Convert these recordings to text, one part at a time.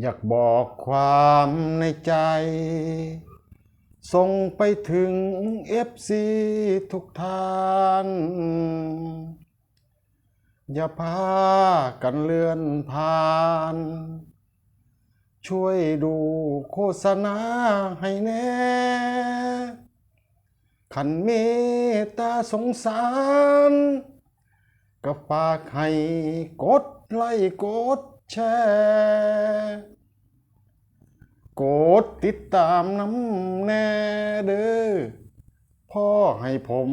อยากบอกความในใจ ส่งไปถึงเอฟซีทุกท่าน อย่าพากันเลื่อนผ่าน ช่วยดูโฆษณาให้แน่ ขันเมตตาสงสาร ก็ฝากให้กดไลค์กด แชร์กดติดตามน้ำแน่เด้อพ่อให้ผม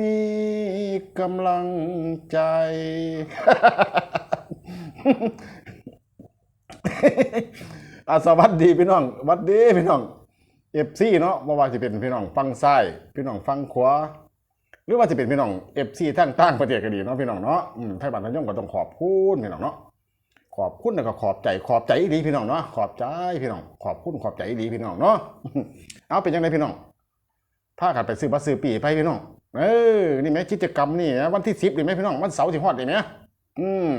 มีกำลังใจ อาสวัสดีพี่น้องสวัสดีพี่น้องเอฟซีเนาะบ่ว่าจะเป็นพี่น้องฟังซ้ายพี่น้องฟังขวาหรือว่าจะเป็นพี่น้องเอฟซีทั้งตั้งประเทศก็ดีเนาะพี่น้องเนาะอืมไทยบ้านไทยย่อมก็ต้องขอบคุณพี่น้องเนาะ ขอบคุณแล้วก็ขอบใจขอบใจดีพี่น้องเนาะขอบใจพี่น้อง ขอบคุณขอบใจดีพี่น้องเนาะเอาเป็นยังไงพี่น้องถ้าขัดไปซื้อบัตรซื้อปีไปพี่น้องเออนี่ไหมกิจกรรมนี่นะวันที่สิบนี่ไหมพี่น้องวันเสาร์ที่ฮอดนี่ไหมอืม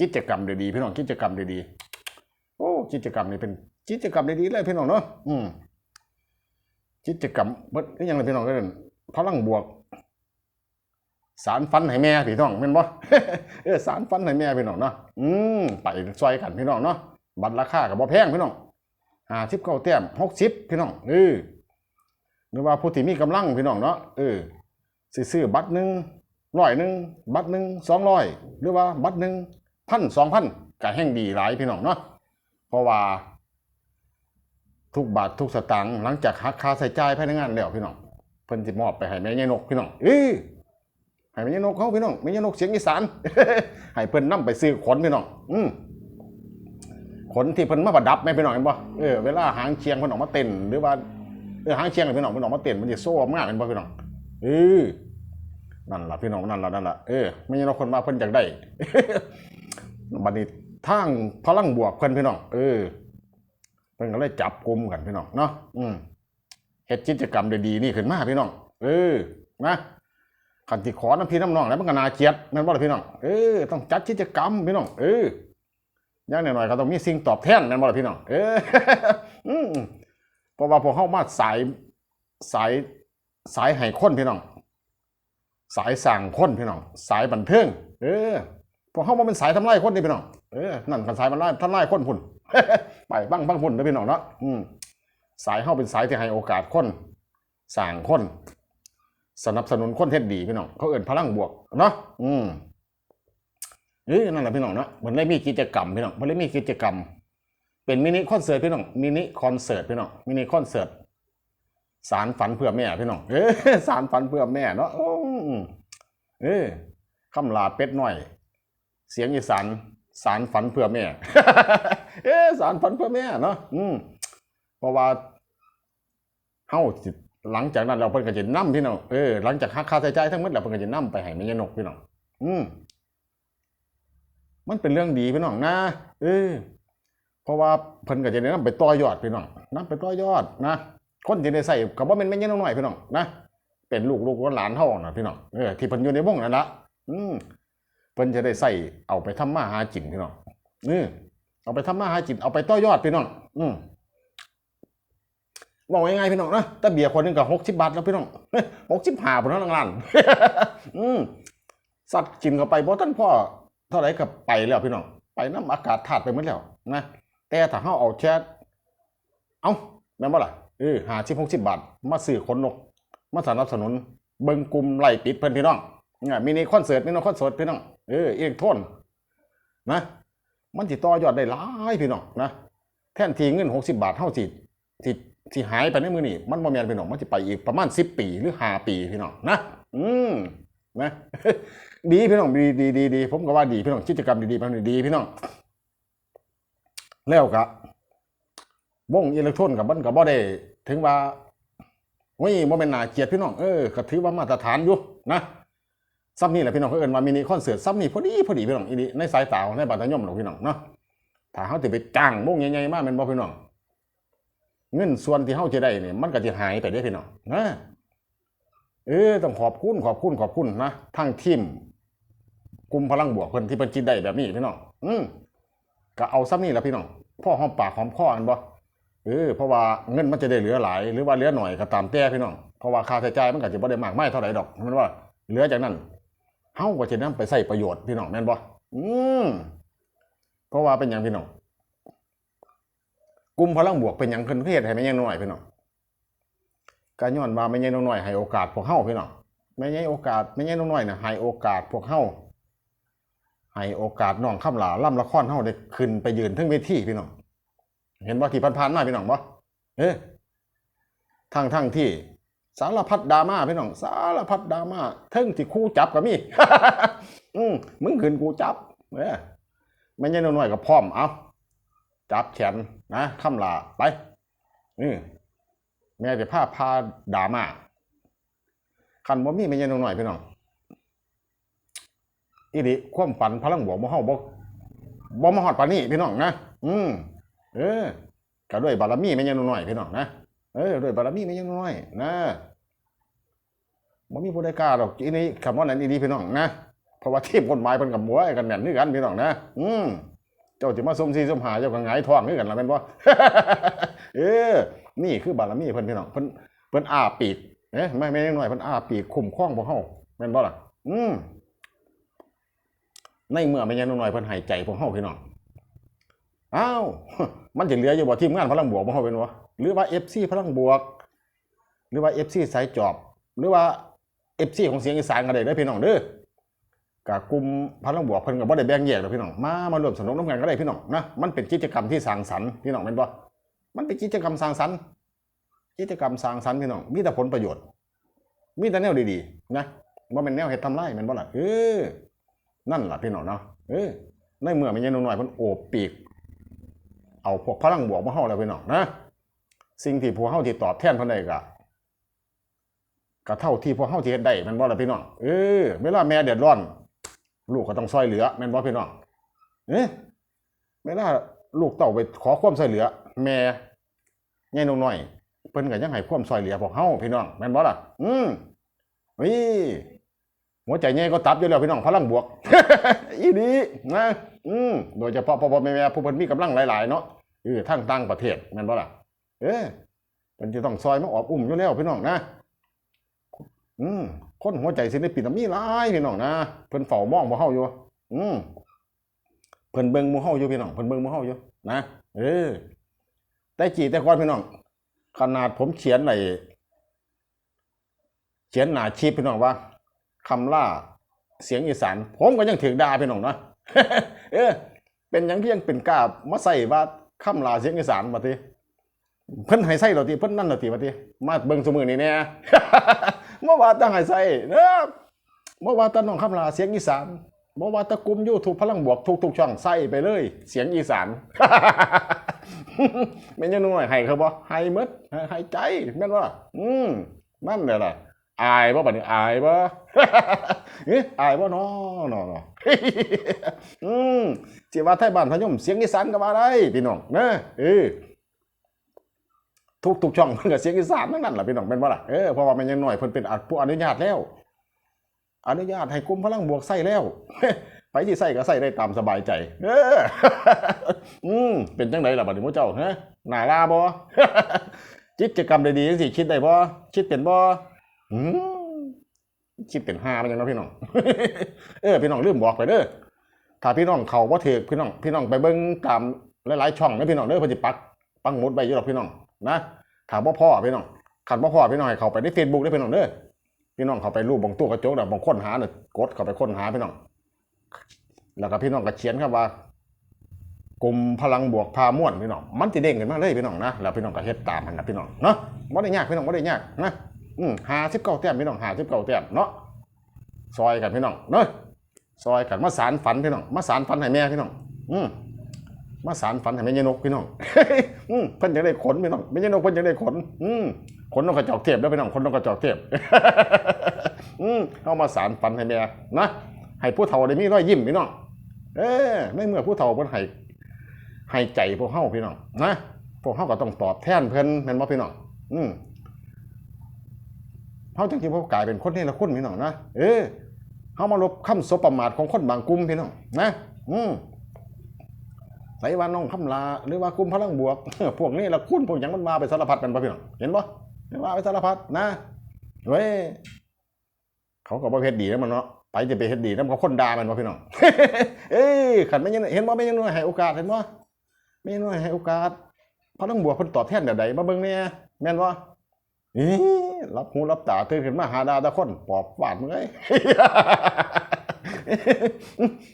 กิจกรรมดีๆพี่น้องกิจกรรมดีๆโอ้กิจกรรมนี่เป็นกิจกรรมดีๆเลยพี่น้องเนาะอืมกิจกรรมเบิดนี่ยังไงพี่น้องก็เดินพลังบวก สารฟันให้แม่พี่น้องเป็นบ่เออสารฟันให้แม่พี่น้องเนาะอืมไปซอยกันพี่น้องเนาะบัตรราคากับบ่แพงพี่น้องห้าสิบเก้าแต้มหกสิบพี่น้องเออหรือว่าผู้ที่มีกำลังพี่น้องเนาะเออซื้อบัตรหนึ่งร้อยหนึ่งบัตรหนึ่งสองร้อยหรือว่าบัตรหนึ่งพันสองพันก็แห่งดีหลายพี่น้องเนาะเพราะว่า ทุกบาททุกสตางค์หลังจากหักค่าใช้จ่ายภายในงานแล้วพี่น้องเพิ่นสิมอบไปให้แม่ยายนกพี่น้องเอ้ย ให้แม่ยายนกเขาพี่น้องแม่ยายนกเสียงอีสานให้เพิ่นนํไปซื้อขนพี่น้องอืมขนที่เพิ่นมาประดับแม่พี่น้องเห็นบ่เออเวลาหางเชียงเพิ่นออกมาเต้นหรือว่าเออหางเชียงพี่น้องเพิ่นออกมาเต้นมันสิโซ่มากเป็นบ่พี่น้องเออนั่นล่ะพี่น้องนั่นล่ะนั่นล่ะเออแม่ยายนกคนมาเพิ่นอยากได้บัดนี้ทางพลังบวกเพิ่นพี่น้องเออเพิ่นก็เลยจับกลุ่มกันพี่น้องเนาะอืมเฮ็ดกิจกรรมดีๆนี่ขึ้นมาพี่น้องเออนะ คันที่ขอน้ำพี่น้ำน้องแล้วมันก็น่าเกลียดแม่นบ่ล่ะพี่น้องเออต้องจัดกิจกรรมพี่น้องเอออย่างหน้อยๆก็ต้องมีสิ่งตอบแทนแม่นบ่ล่ะพี่น้องเอออืมเพราะว่าพวกเฮามาสายสายสายให้คนพี่น้อง สายสั่งคนพี่น้อง สายบันเทิงเออพวกเขาบ่เป็นสายทำลายคนนี่พี่น้องเออนั่นกันสายมันลายทำลายคนพุ่นไปบ้างบ้างพุ่นนะพี่น้องเนาะอืมสายเข้าเป็นสายที่ให้โอกาสคนสร้างคน สนับสนุนคนเท็ดดีพี่น้องเขาเอิ่นพลังบวกเนาะอืมเอ้ยนั่นแหละพี่น้องเนาะมันได้มีกิจกรรมพี่น้องมันได้มีกิจกรรม เป็นมินิคอนเสิร์ตพี่น้องมินิคอนเสิร์ตพี่น้องมินิคอนเสิร์ตสารฝันเพื่อแม่พี่น้องเออสารฝันเพื่อแม่เนาะเออคำลาเป็ดหน้อย เสียงอีสานสารฝันเพื่อแม่ เอ๊ะสารฝันเพื่อแม่เนาะอืมเพราะว่าเฮาสิ หลังจากนั้นเราเพิ่นก็จะนํพี่น้องเออหลังจากค่าใช้จ่ายทั้งหมดแล้วเพิ่นก็จะนํไปให้แม่ยนกพี่น้องอืมมันเป็นเรื่องดีพี่น้องนะเออเพราะว่าเพิ่นก็จะได้นํไปต่อยอดพี่น้องนํไปต่อยอดนะคนที่ได้ใส่ก็บ่แม่นแม่ยนกน้อยพี่น้องนะเป็นลูกลูกหลานเฮานะพี่น้องเออที่เพิ่นอยู่ในวงนั่นละอืมเพิ่นจะได้ใส่เอาไปทำมาหาจินพี่น้องนี่เอาไปทำมาหาจินเอาไปต่อยอดพี่น้องอืม บอกง่ายๆพี่น้องนะแต่เบียร์คนหนึงกับหกสิบบาทแล้วพี่น้องหกสิบห้าพนนั้นล้านอืมสัตว์กินเข้าไปบ่ท่านพ่อเท่าไรก็ไปแล้วพี่น้องไปน้ำอากาศธาตุไปหมดแล้วนะแต่ถ้าเฮาเอาแค่เอาแม่นบ่ล่ะเออหาสิบหกสิบบาท มาซื้อขนนก มาสนับสนุน เบิงกลุ่มไล่ปิดเพิ่นพี่น้องเนี่ยมินิคอนเสิร์ตมินิคอนเสิร์ตพี่น้องเออเอกโทนนะ มันสิต่อยอดได้หลายพี่น้องนะแท่นทีเงินหกสิบบาทเท่าสิที่ ที่หายไปในมือนี่มันบ่แม่นพี่น้องมันจะไปอีกประมาณสิบปีหรือห้าปีพี่น้องนะ อืมนะดีพี่น้องดีดีดีดีผมก็ว่าดีพี่น้องกิจกรรมดีๆมันดีพี่น้องแล้วก็วงอิเล็กโทรนกับมันก็บ่ได้ถึงว่าโอ้ยบ่เป็นน่าเกียดพี่น้องเออก็ถือว่ามาตรฐานอยู่นะซ้ำนี่แหละพี่น้องเขาเอิ้นว่ามินิคอนเสิร์ตซ้ำนี่พอดีพอดีพี่น้องอีนี่ในสายตาของในบัตรยมหรอกพี่น้องเนาะถ้าเขาติไปจ้างวงใหญ่ๆมากเป็นบ่พี่น้อง เงินส่วนที่เขาจะได้เนี่ยมันก็จะหายไปเด้พี่น้องนะเออต้องขอบคุณขอบคุณขอบคุณนะทั้งทีมกลุ่มพลังบวกเพิ่นที่เพิ่นคิดได้แบบนี้พี่น้องอืมก็เอาซ้ำนี่แหละพี่น้องพ่อหอมปากหอมคอกันบ่เออเพราะว่าเงินมันจะได้เหลือหลายหรือว่าเหลือหน่อยก็ตามแต่พี่น้องเพราะว่าค่าใช้จ่ายมันก็จะบ่ได้มากมายเท่าไหร่ดอกมันว่าเหลือจากนั้นเฮาก็จะนำไปใช้ประโยชน์พี่น้องแม่นบ่อืมเพราะว่าเป็นหยังพี่น้อง กลุ่มพลังบวกเป็นหยังเพิ่นเฮ็ดให้แม่ยังน้อยพี่น้องก็ย้อนว่าแม่ยังน้อยให้โอกาสพวกเฮาพี่น้องแม่ยังโอกาสแม่ยังน้อยน่ะให้โอกาสพวกเฮาให้โอกาสน้องคำหลาล่ำละครเฮาได้ขึ้นไปยืนทั้งเวทีพี่น้องเห็นบ่าที่ผ่านๆมาพี่น้องบ่เอ๊ะทั้งทั้งที่สารพัดดราม่าพี่น้องสารพัดดราม่าเทั้งที่คู่จับก็มีอืมมึงขึ้นกูจับเอ้ยไม่ใช่น้อยๆก็พร้อมเอา จับแขนนะคำลาไปอืมแม่จะพาพาดามาคันบ่มีไม่ใช่น้อยพี่น้องอีดิความฝันพลังบวกบ่เฮาบ่บ่มาฮอดปานนี้พี่น้องนะอืมเออก็ด้วยบารมีแม่ยังน้อยพี่น้องนะเออด้วยบารมีแม่ยังน้อยนะบ่มีผู้ใดกล้าดอกอีนี้คำว่านั้นอีดีพี่น้องนะเพราะว่าทีมกฎหมายเพิ่นกับหัวกันแน่นคือกันพี่น้องนะ อืม เจ้าสิมาสมซีสมหาเจ้าก็หงายท้องคือกันละแม่นบ่าเออ นี่คือบารมีเพิ่นพี่น้องเพิ่นเพิ่นอ้าปีกเอ๊ะไม่แม่ยังน้อยเพิ่นอ้าปีกคุ้มครองพวกเฮาแม่นบ่ล่ะ อืมในเมื่อไม่ยันน้อยเพิ่นหายใจพวกเฮาพี่น้องอ้าวมันจะเหลืออยู่บ่ทีมงานพลังบวกบ่เฮาเป็นวะหรือว่า FC พลังบวก หรือว่า FC สายจอบ หรือว่า FC ของเสียงอีสานก็ได้เด้อพี่น้องเด้อ กะกลุ่มพลังบวกเพิ่นก็บ่ได้แบ่งแยกดอกพี่น้องมามาร่วมสนุกร่วมกันก็ได้พี่น้องนะมันเป็นกิจกรรมที่สร้างสรรค์พี่น้องแม่นบ่มันเป็นกิจกรรมสร้างสรรค์กิจกรรมสร้างสรรค์พี่น้องมีแต่ผลประโยชน์ มีแต่แนวดีๆนะบ่แม่นแนวเฮ็ดทำลายแม่นบ่ล่ะเออนั่นล่ะพี่น้องเนาะเออในเมื่อมันยังน้อยๆมันโอบปีก เอาพวกพลังบวกมาเฮาแล้วพี่น้องนะสิ่งที่พวกเฮาที่ตอบแทนเพิ่นได้ก็ก็เท่าที่พวกเฮาที่เฮ็ดได้ม่นบ่ล่ะพี่น้องเออเวลาแม่เดือดร้อน ลูกก็ต้องช่วยเหลือแม่นบ่พี่น้องเอ๊ะเวลาลูกเต้าไปขอความช่วยเหลือ แม่ใหญ่น้อยๆเพิ่นก็ยังให้ความช่วยเหลือพวกเฮาพี่น้องแม่นบ่ล่ะ อืมนี่หัวใจใหญ่ก็ตับอยู่แล้วพี่น้องพลังบวกอีดีนะอืมโดยเฉพาะพ่อพ่อแม่แม่ผู้เพิ่นมีกำลังหลายๆเนาะเออทั้งต่างประเทศแม่นบ่ล่ะ เออเพิ่นจะต้องซอยมาออบอุ้มอยู่แล้วพี่น้องนะ อืม คนหัวใจศิลปินน่ะมีหลายพี่น้องนะเพิ่นเฝ้ามองหมู่เฮาอยู่ อืมเพิ่นเบิ่งหมู่เฮาอยู่พี่น้องเพิ่นเบิ่งหมู่เฮาอยู่นะเออแต่จีแต่ก่อนพี่น้อง ขนาดผมเขียนไอ้เขียนหน้าชีพพี่น้องว่าคำล่าเสียงอีสาน ผมก็ยังถือดาพี่น้องเนาะเออ เป็นยังที่ยังเป็นกล้ามาใส่ว่าคำลาเสียงอีสานมาทีเพิ่นให้ใส่เราทีเพิ่นนั่นเราทีมาทีมาเบิ่งสมือนี่แน่ เมื่อวานตั้งให้ใส่เด้อเมื่อวานตั้งน้องคำลาเสียงอีสานเมื่อวานตะกุ่มยูทูบพลังบวกทุกๆช่องใส่ไปเลย เสียงอีสานแม่ยังน้อยให้เขาบ่ให้มดให้ใจแม่นว่าอืมนั่นแหละล่ะอายบ่บัดนี้อายบ่เอ๊ะอายบ่นาะเนาะเนอืมสิว่าไทยบ้านพะยมเสียงอีสานก็ว่าได้พี่น้องนะเออ ทุกทุกช่องเพิ่นก็เสียงอีสานทั้งนั้นล่ะพี่น้องแม่นบ่ล่ะเออเพราะว่ามันยังหน้อยเพิ่นเป็นอัดผู้อนุญาตแล้ว อนุญาตให้กลุ่มพลังบวกใส่แล้ว ไปที่ใส่ก็ใส่ได้ตามสบายใจ เออ อืมเป็นจังไดล่ะบัดนี้หมู่เจ้าฮะหน้าลาบ่กิจกรรมดีๆจังซี่คิดได้บ่คิดเป็นบ่อืมคิดเป็นห้าไปยังเนาะพี่น้อง เออพี่น้องลืมบอกไปเด้อถ้าพี่น้องเขาว่าเถกพี่น้อง พี่น้องไปเบิ่งตามหลายๆช่องนะพี่น้องเด้อเพิ่นสิปักปังหมุดไปอยู่หรอกพี่น้อง นะถามว่าพ่อพี่น้องขันว่าพ่อพี่น้องให้เขาไปใน Facebook ได้พี่น้องเด้อพี่น้องเขาไปรูปบางตู้กระจกน่ะบางค้นหาเน่ะกดเขาไปค้นหาพี่น้อง แล้วก็พี่น้องก็เขียนครับว่ากลุ่มพลังบวกพาม่วนพี่น้องมันสิเด้งขึ้นมาเลยพี่น้องนะแล้วพี่น้องก็เฮ็ดตามมันนะพี่น้องเนาะบ่ได้ยากพี่น้องบ่ได้ยากนะอืมหาสิบเก้าแต้มพี่น้องหาสิบเก้าแต้มเนาะซอยกันพี่น้องเนาะซอยกันมาสารฝันพี่น้องมาสารฝันให้แม่พี่น้อง อืม มาสารฝันให้แม่ยนกพี่น้องเพิ่นจะได้ขนพี่น้องแม่ยนกเพิ่นจะได้ขนอืขนนกกระจอกเทพแล้วพี่น้องขนนกกระจอกเทพอืมเอามาสารฝันให้แม่นะให้ผู้เฒ่าได้มีรอยยิ้มพี่น้องเออในเมื่อผู้เฒ่าเพิ่นให้ให้ใจพวกเฮาพี่น้องนะพวกเฮาก็ต้องตอบแทนเพิ่นแม่นบ่พี่น้องอืมเขาจังที่กลายเป็นคนนี่ละคนพี่น้องนะเออเขามาลบคำสบประมาทของคนบางกลุ่มพี่น้องนะ อืม ใส่ว่าน้องคำลาหรือว่ากลุ่มพลังบวก พวกนี้ละคุณพวกหยังมันมาไปสารพัดเป็นป่ะพี่น้องเห็นปะว่าไปสารพัดนะเว้ยเขาก็บ่เฮ็ดดีแล้วมันเนาะไปจะไปเฮ็ดดีแล้วเขาคนด่ามันป่ะพี่น้อง เอ้ยขันไม่ยังเห็นบ่ไม่ยังน้อยให้โอกาสเห็นบ่ไม่ยังน้อยให้โอกาสพลังบวกเพิ่นตอบแทนแบบใดมาเบิ่งเนี่ยแม่นบ่นี่รับหูรับตาตื่นขึ้นมาหาดาตะคนปอบฟาดมึงเอ้ย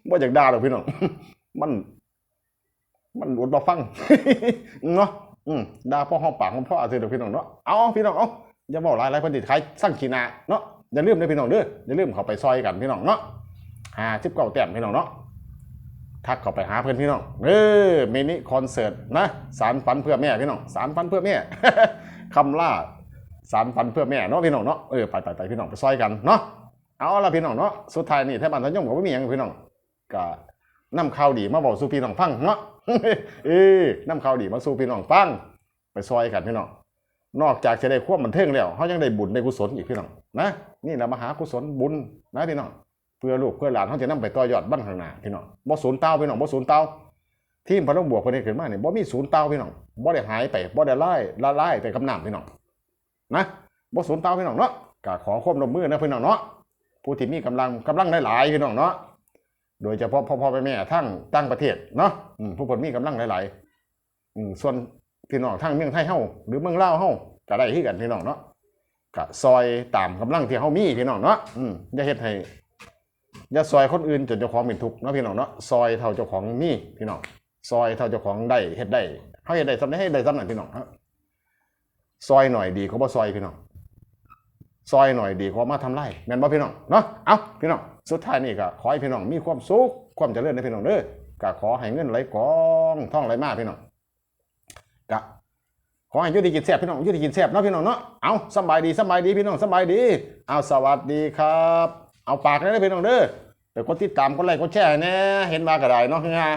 บ่อยากด่าหรอกพี่น้อง มัน มันอดบ่ฟังเนาะอืมด่าพ่อห้องปากของพ่ออาเซียนพี่น้องเนาะเอาพี่น้องเอาอย่าบอกหลายหลายคนติดขายสร้างขีนาเนาะอย่าลืมนะพี่น้องเด้ออย่าลืมเขาไปซอยกันพี่น้องเนาะหาสิบเก้าแต้มพี่น้องเนาะทักเข้าไปหาเพื่อนพี่น้องเออมินิคอนเสิร์ตนะสารฝันเพื่อแม่พี่น้องสารฝันเพื่อแม่คำล่าสารฝันเพื่อแม่เนาะพี่น้องเนาะเออไปไปไปพี่น้องไปซอยกันเนาะเอาละพี่น้องเนาะสุดท้ายนี่แท้บ้านท่านยมก็บ่มีหยังพี่น้องก็นำข่าวดีมาบอกสู่พี่น้องฟังเนาะ เอ้ยนำข่าวดีมาสู่พี่น้องฟังไปซอยกันพี่น้องนอกจากจะได้ความบันเทิงแล้วเขายังได้บุญได้กุศลอีกพี่น้องนะนี่เรามาหากุศลบุญนะพี่น้องเพื่อลูกเพื่อหลานเขาจะนำไปต่อยอดบ้านข้างหน้าพี่น้องบ่ศูนย์เต้าพี่น้องบ่ศูนย์เต้าทีมพลังบวกคนนี้ขึ้นมาเนี่ยบ่มีศูนย์เต้าพี่น้องบ่ได้หายไปบ่ได้ไล่ละไลายไปกับน้ำพี่น้องนะบ่ศูนย์เต้าพี่น้องเนาะก็ขอความร่วมมือนะพี่น้องเนาะผู้ที่มีกำลังกำลังหลายๆพี่น้องเนาะ โดยเฉพาะพ่อพ่อแม่ทั้งตั้งประเทศเนาะผู้คนมีกำลังหลายๆส่วนพี่น้องทางเมืองไทยเฮาหรือเมืองลาวเฮาก็ได้คือกันพี่น้องเนาะก็ซอยตามกำลังที่เฮามีพี่น้องเนาะอย่าเฮ็ดให้อย่าซอยคนอื่นจนเจ้าของเป็นทุกข์เนาะพี่น้องเนาะซอยเท่าเจ้าของมีพี่น้องซอยเท่าเจ้าของได้เฮ็ดได้เฮาเฮ็ดได้ซำได้ให้ได้ซำนั้นพี่น้องฮะซอยหน่อยดีกว่าบ่ซอยพี่น้อง ซอยหน่อยดีกว่ามาทำไรแม่นบ่พี่น้องเนาะเอาพี่น้องสุดท้ายนี่ก็ขอให้พี่น้องมีความสุขความเจริญในพี่น้องเด้อก็ขอให้เงินไหลกองท่องไหลมาพี่น้องกะขอให้ยุติกินแซ่บพี่น้องยุติกินแซ่บเนาะพี่น้องเนาะเอาสบายดีสบายดีพี่น้องสบายดี เอาสวัสดีครับ เอาปากเลยนะพี่น้องเด้อไปกดติดตามกดไลค์กดแชร์แน่เห็นมาก็ได้เนาะฮะ